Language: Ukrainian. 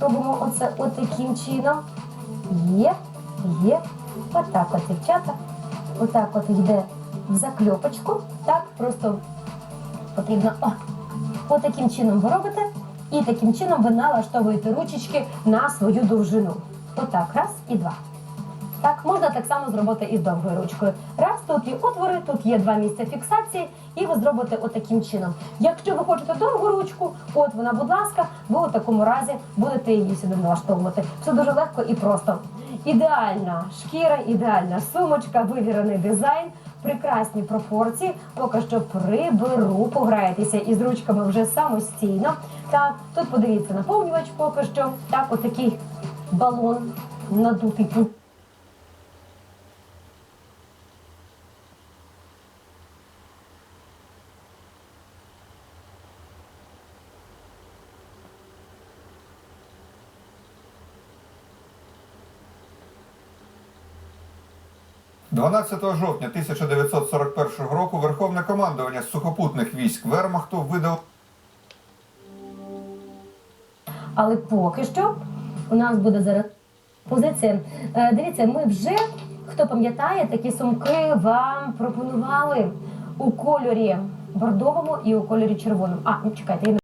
робимо оце отаким таким чином. Є, є. Отак от, дівчата. Отак от йде в закльопочку. Так, просто потрібно о, отаким чином ви робите. І таким чином ви налаштовуєте ручечки на свою довжину. Отак, раз і два. Так, можна так само зробити і з довгою ручкою. Раз, тут є отвори, тут є два місця фіксації, і ви зробите отаким чином. Якщо ви хочете довгу ручку, от вона, будь ласка, ви у такому разі будете її сюди налаштовувати. Все дуже легко і просто. Ідеальна шкіра, ідеальна сумочка, вивірений дизайн, прекрасні пропорції. Поки що приберу, пограєтеся із ручками вже самостійно. Так, тут подивіться наповнювач поки що. Так, отакий балон надутий. – 12 жовтня 1941 року Верховне командування сухопутних військ Вермахту видало Але поки що у нас буде зараз позиція. Е, Дивіться, ми вже, хто пам'ятає, такі сумки вам пропонували у кольорі бордовому і у кольорі червоному. А, ну чекайте,